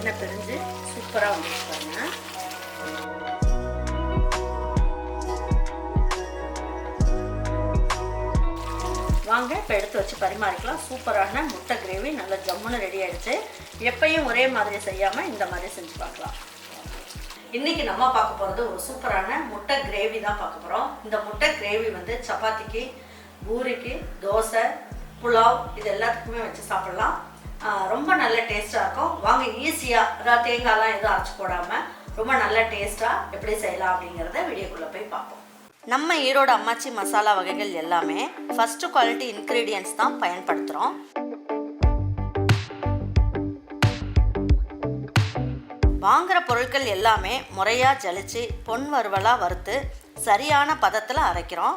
எண்ணெய் பிரிஞ்சு சூப்பராக வந்துச்சு பாருங்க. வாங்க இப்போ எடுத்து வச்சு பரிமாறிக்கலாம். சூப்பரான முட்டை கிரேவி நல்லா ஜம்முன்னு ரெடி ஆகிடுச்சு எப்பயும் ஒரே மாதிரி செய்யாமல் இந்த மாதிரி செஞ்சு பார்க்கலாம். இன்றைக்கி நம்ம பார்க்க போகிறது ஒரு சூப்பரான முட்டை கிரேவி தான் பார்க்க போகிறோம் இந்த முட்டை கிரேவி வந்து சப்பாத்திக்கு பூரிக்கு தோசை புலாவ் இது எல்லாத்துக்குமே வச்சு சாப்பிட்லாம். ரொம்ப நல்ல டேஸ்ட்டாக இருக்கும். வாங்க ஈஸியாக தேங்காய்லாம் எதுவும் அரைச்சி போடாமல் ரொம்ப நல்ல டேஸ்ட்டாக எப்படி செய்யலாம் அப்படிங்கிறத வீடியோக்குள்ளே போய் பார்ப்போம். நம்ம ஈரோடு அம்மாச்சி மசாலா வகைகள் எல்லாமே ஃபஸ்ட்டு குவாலிட்டி இன்க்ரீடியன்ஸ் தான் பயன்படுத்துகிறோம் வாங்குகிற பொருட்கள் எல்லாமே முறையாக ஜலிச்சு பொன் வறுவலாக வறுத்து சரியான பதத்தில் அரைக்கிறோம்.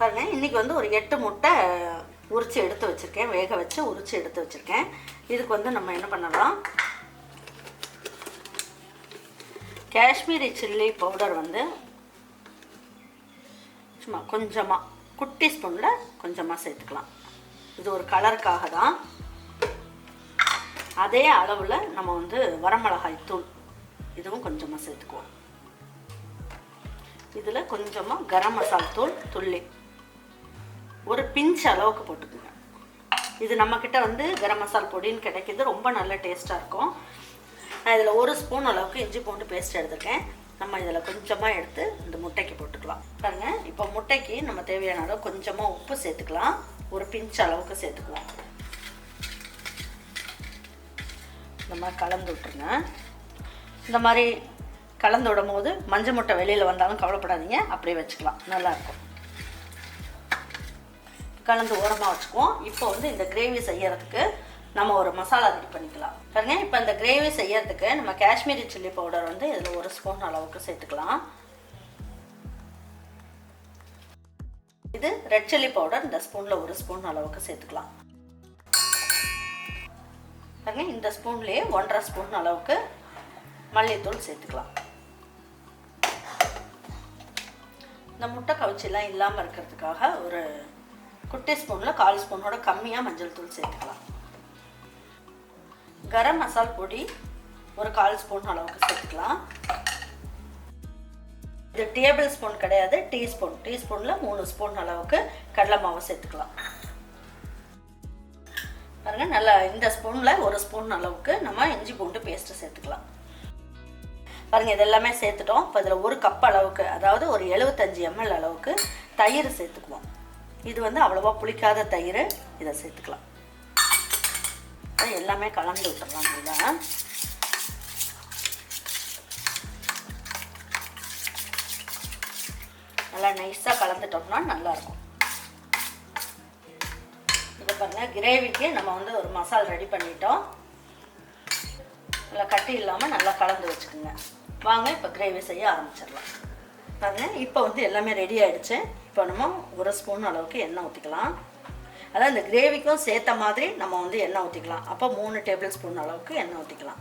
பாருங்கள் இன்றைக்கி வந்து ஒரு எட்டு முட்டை உரித்து எடுத்து வச்சுருக்கேன். வேக வச்சு உரித்து எடுத்து வச்சுருக்கேன். இதுக்கு வந்து நம்ம என்ன பண்ணலாம்? காஷ்மீரி சில்லி பவுடர் வந்து சும்மா கொஞ்சமாக குட்டி ஸ்பூனில் கொஞ்சமாக சேர்த்துக்கலாம். இது ஒரு கலருக்காக தான். அதே அளவில் நம்ம வந்து வரமிளகாய் தூள் இதுவும் கொஞ்சமாக சேர்த்துக்குவோம். இதில் கொஞ்சமாக கரம் மசால் தூள் துள்ளி. ஒரு பிஞ்ச் அளவுக்கு போட்டுக்குங்க. இது நம்மக்கிட்ட வந்து கரம் மசால் பொடின்னு கிடைக்கிது ரொம்ப நல்ல டேஸ்ட்டாக இருக்கும். நான் இதில் ஒரு ஸ்பூன் அளவுக்கு இஞ்சி பூண்டு பேஸ்ட் எடுத்துருக்கேன். நம்ம இதில் கொஞ்சமாக எடுத்து இந்த முட்டைக்கு போட்டுக்கலாம். பாருங்க இப்போ முட்டைக்கு நம்ம தேவையான அளவு கொஞ்சமாக உப்பு சேர்த்துக்கலாம். ஒரு பிஞ்ச் அளவுக்கு சேர்த்துக்குவோம் இந்த மாதிரி கலந்து விட்டுருங்க. இந்த மாதிரி கலந்து விடும் போது மஞ்சள் முட்டை வெளியில் வந்தாலும் கவலைப்படாதீங்க. அப்படியே வச்சுக்கலாம். நல்லாயிருக்கும் கலந்து ஓரமாக வச்சுக்குவோம். இப்போ வந்து இந்த கிரேவி செய்யறதுக்கு நம்ம ஒரு மசாலா ரெடி பண்ணிக்கலாம். பாருங்க இப்போ இந்த கிரேவி செய்யறதுக்கு நம்ம காஷ்மீரி சில்லி பவுடர் வந்து இதில் ஒரு ஸ்பூன் அளவுக்கு சேர்த்துக்கலாம். இது ரெட் சில்லி பவுடர் இந்த ஸ்பூனில் ஒரு ஸ்பூன் அளவுக்கு சேர்த்துக்கலாம். பாருங்க இந்த ஸ்பூன்லேயே ஒன்றரை ஸ்பூன் அளவுக்கு மல்லித்தூள் சேர்த்துக்கலாம். இந்த முட்டை கவிச்சிலாம் இல்லாமல் இருக்கிறதுக்காக ஒரு குட்டி ஸ்பூனில் கால் ஸ்பூனோட கம்மியாக மஞ்சள் தூள் சேர்த்துக்கலாம். கரம் மசால் பொடி ஒரு கால் ஸ்பூன் அளவுக்கு சேர்த்துக்கலாம். இது டேபிள் ஸ்பூன் கிடையாது டீஸ்பூன். டீஸ்பூனில் மூணு ஸ்பூன் அளவுக்கு கடலை மாவு சேர்த்துக்கலாம். பாருங்க நல்லா இந்த ஸ்பூனில் ஒரு ஸ்பூன் அளவுக்கு நம்ம இஞ்சி பூண்டு பேஸ்ட்டு சேர்த்துக்கலாம். பாருங்கள் இதெல்லாமே சேர்த்துட்டோம். இப்போ இதில் ஒரு கப் அளவுக்கு அதாவது ஒரு எழுபத்தஞ்சி எம்எல் அளவுக்கு தயிர் சேர்த்துக்குவோம். இது வந்து அவ்வளோவா புளிக்காத தயிர். இதை சேர்த்துக்கலாம். அது எல்லாமே கலந்து விட்டுறலாம் இதில் நல்லா நைஸாக கலந்துட்டோம்னா நல்லாயிருக்கும். இதை பாருங்கள் கிரேவிக்கு நம்ம வந்து ஒரு மசால் ரெடி பண்ணிட்டோம். நல்லா கட்டி இல்லாமல் நல்லா கலந்து வச்சுக்கோங்க. வாங்க இப்போ கிரேவி செய்ய ஆரம்பிச்சிடலாம். பாருங்கள் இப்போ வந்து எல்லாமே ரெடி ஆகிடுச்சு இப்போ நம்ம ஒரு ஸ்பூன் அளவுக்கு எண்ணெய் ஊற்றிக்கலாம் அதான் இந்த கிரேவிக்கும் சேர்த்த மாதிரி நம்ம வந்து எண்ணெய் ஊற்றிக்கலாம் அப்போ மூணு டேபிள் ஸ்பூன் அளவுக்கு எண்ணெய் ஊற்றிக்கலாம்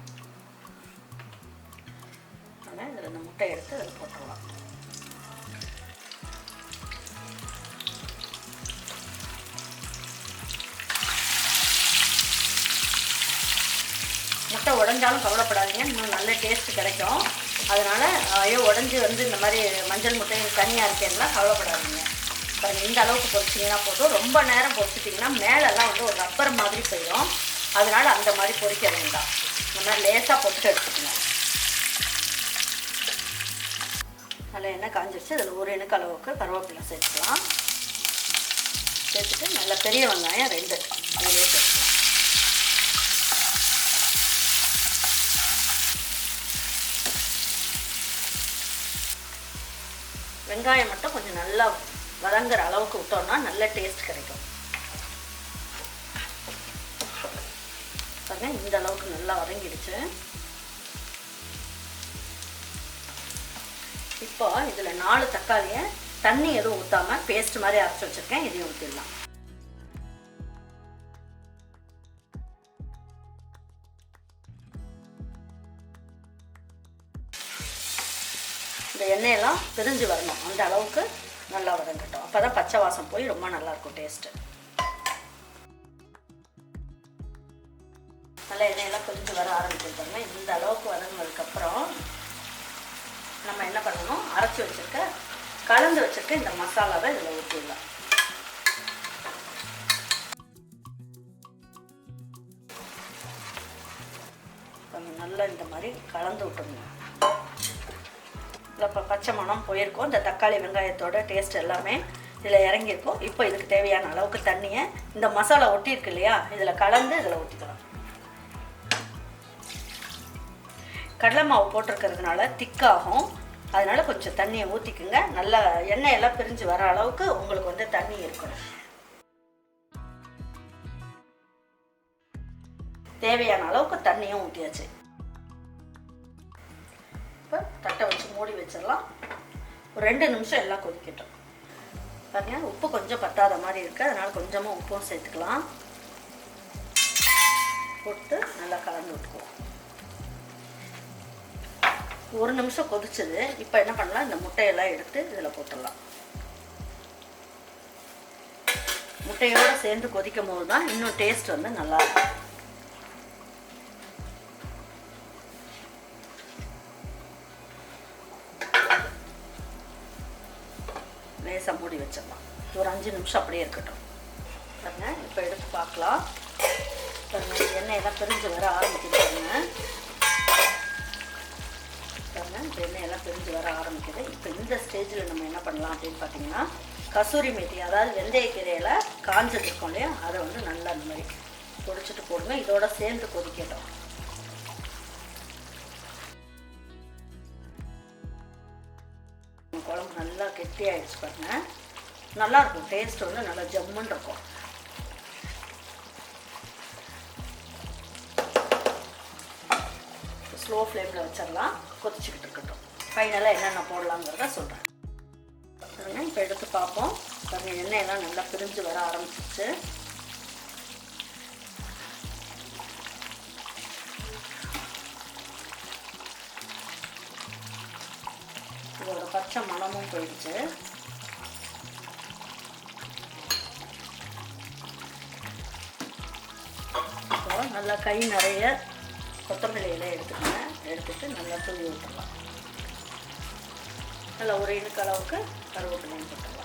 ஆனால் இதில் இந்த முட்டை எடுத்து அதில் போட்டுடலாம். முட்டை உடஞ்சாலும் கவலைப்படாதீங்க. இன்னும் நல்ல டேஸ்ட் கிடைக்கும். அதனால் ஐயோ உடஞ்சி வந்து இந்த மாதிரி மஞ்சள் முட்டை தனியாக இருக்கேன்னா கவலைப்படாதீங்க. பாருங்க இந்த அளவுக்கு பொறிச்சிங்கன்னா போதும். ரொம்ப நேரம் பொறிச்சிட்டிங்கன்னா மேலெல்லாம் வந்து ஒரு ரப்பர் மாதிரி போயிடும். அதனால் அந்த மாதிரி பொரிக்க வேண்டாம். இந்த மாதிரி லேசாக பொரிச்சு எடுத்துக்கணும் நல்லா எண்ணெய் காஞ்சிருச்சு. அதில் ஒரு எண்ணுக்கு அளவுக்கு கருவேப்பிலை சேர்த்துக்கலாம். சேர்த்துட்டு நல்ல பெரிய வெங்காயம் ரெண்டு. அதிலே சேர்த்துக்கலாம் வெங்காயம் மட்டும் கொஞ்சம் நல்லா வதங்குற அளவுக்கு விட்டோம்னா நல்ல டேஸ்ட் கிடைக்கும். பாருங்கள் இந்த அளவுக்கு நல்லா வதங்கிடுச்சு. இப்போ இதில் நாலு தக்காளியை தண்ணி எதுவும் ஊற்றாமல் பேஸ்ட் மாதிரி அரைச்சி வச்சுருக்கேன். இதையும் ஊற்றிடலாம் இந்த எண்ணெயெல்லாம் பிரிஞ்சு வரணும். அந்த அளவுக்கு நல்லா வதங்கட்டும். அப்போ தான் பச்சை வாசம் போய் ரொம்ப நல்லாயிருக்கும் டேஸ்ட்டு நல்லா எண்ணெயெல்லாம் பிரிஞ்சு வர ஆரம்பிச்சு இந்த அளவுக்கு வதங்கினதுக்கப்புறம் நம்ம என்ன பண்ணணும்? அரைச்சி வச்சுருக்க கலந்து வச்சுருக்க இந்த மசாலாவை இதில் ஊற்றிடலாம் கொஞ்சம் நல்லா இந்த மாதிரி கலந்து விட்டுருங்க இப்போ பச்சை மணம் போயிருக்கோம் இந்த தக்காளி வெங்காயத்தோட டேஸ்ட் எல்லாமே இதில் இறங்கியிருக்கும். இப்போ இதுக்கு தேவையான அளவுக்கு தண்ணியை இந்த மசாலா ஒட்டியிருக்கு இல்லையா இதில் கலந்து இதில் ஊற்றிக்கலாம் கடலை மாவு போட்டிருக்கிறதுனால திக்காகும். அதனால் கொஞ்சம் தண்ணியை ஊற்றிக்குங்க நல்லா எண்ணெய் எல்லாம் பிரிஞ்சு வர அளவுக்கு உங்களுக்கு வந்து தண்ணி இருக்கணும். தேவையான அளவுக்கு தண்ணியும் ஊற்றியாச்சு இப்போ தட்டை வச்சு மூடி வச்சிடலாம். ஒரு ரெண்டு நிமிஷம் எல்லாம் கொதிக்கட்டும். பாருங்க உப்பு கொஞ்சம் பத்தாத மாதிரி இருக்குது அதனால் கொஞ்சமாக உப்பும் சேர்த்துக்கலாம். போட்டு நல்லா கலந்து விட்டுக்குவோம் ஒரு நிமிஷம் கொதிச்சது. இப்போ என்ன பண்ணலாம்? இந்த முட்டையெல்லாம் எடுத்து இதில் போட்டுடலாம். முட்டையோடு சேர்ந்து கொதிக்கும் போது தான் இன்னும் டேஸ்ட் வந்து நல்லா அஞ்சு நிமிஷம் அப்படியே இருக்கட்டும். பாருங்க இப்போ எடுத்து பார்க்கலாம். பாருங்க எண்ணெயெல்லாம் பிரிஞ்சு வர ஆரம்பிக்குது பாருங்க. பாருங்க இப்போ எண்ணெயெல்லாம் பிரிஞ்சு வர ஆரம்பிக்குது. இப்போ இந்த ஸ்டேஜில் நம்ம என்ன பண்ணலாம் அப்படின்னு பார்த்தீங்கன்னா கசூரி மேத்தி அதாவது வெந்தயக்கீரையில் காஞ்சது இருக்கும் இல்லையா? அதை வந்து நல்லா அந்த மாதிரி பொடிச்சிட்டு போடுங்க. இதோட சேர்ந்து கொதிக்கட்டும். குழம்பு நல்லா கெட்டியாகிடுச்சு பாருங்க. நல்லா இருக்கும் டேஸ்ட் வந்து நல்லா ஜம்முன்னு இருக்கும். ஸ்லோ ஃப்ளேமில் வச்சிடலாம். கொதிச்சுக்கிட்டு இருக்கட்டும். ஃபைனலாக என்னென்ன போடலாங்கிறத சொல்கிறேன் இப்போ எடுத்து பார்ப்போம். பாருங்கள் எண்ணெயெல்லாம் நல்லா பிரிஞ்சு வர ஆரம்பிச்சிச்சு இதோட பச்சை மணமும் போயிடுச்சு. நல்லா கை நிறைய கொத்தமல்லி இலை எடுத்துக்கோங்க. எடுத்துட்டு நல்லா தூவி விட்டுருவோம் நல்லா ஒரு இனுக்கு அளவுக்கு கருவேப்பிலையும் போட்டுடலாம்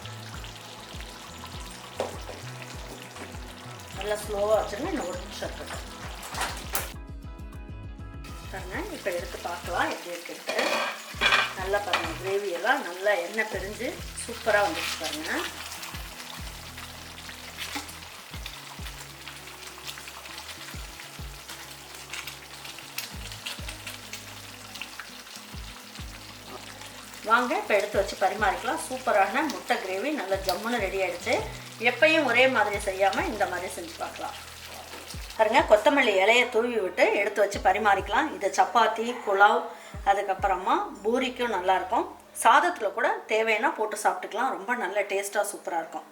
நல்லா ஸ்லோவாக வச்சுருங்க. இன்னும் ஒரு நிமிஷம் இருக்கட்டும். பாருங்க இப்போ எடுத்து பார்க்கலாம். எப்படி இருக்குன்ட்டு. நல்லா பாருங்கள் கிரேவி எல்லாம் நல்லா எண்ணெய் பிரிஞ்சு சூப்பராக வந்துச்சு பாருங்கள் வாங்க இப்போ எடுத்து வச்சு பரிமாறிக்கலாம். சூப்பரான முட்டை கிரேவி நல்லா ஜம்முன்னு ரெடி ஆகிடுச்சு எப்பையும் ஒரே மாதிரி செய்யாமல் இந்த மாதிரி செஞ்சு பார்க்கலாம். பாருங்க கொத்தமல்லி இலையை தூவி விட்டு எடுத்து வச்சு பரிமாறிக்கலாம். இது சப்பாத்தி புலாவ் அதுக்கப்புறமா பூரிக்கும் நல்லாயிருக்கும் சாதத்தில் கூட தேவைன்னா போட்டு சாப்பிட்டுக்கலாம். ரொம்ப நல்ல டேஸ்ட்டாக சூப்பராக இருக்கும்.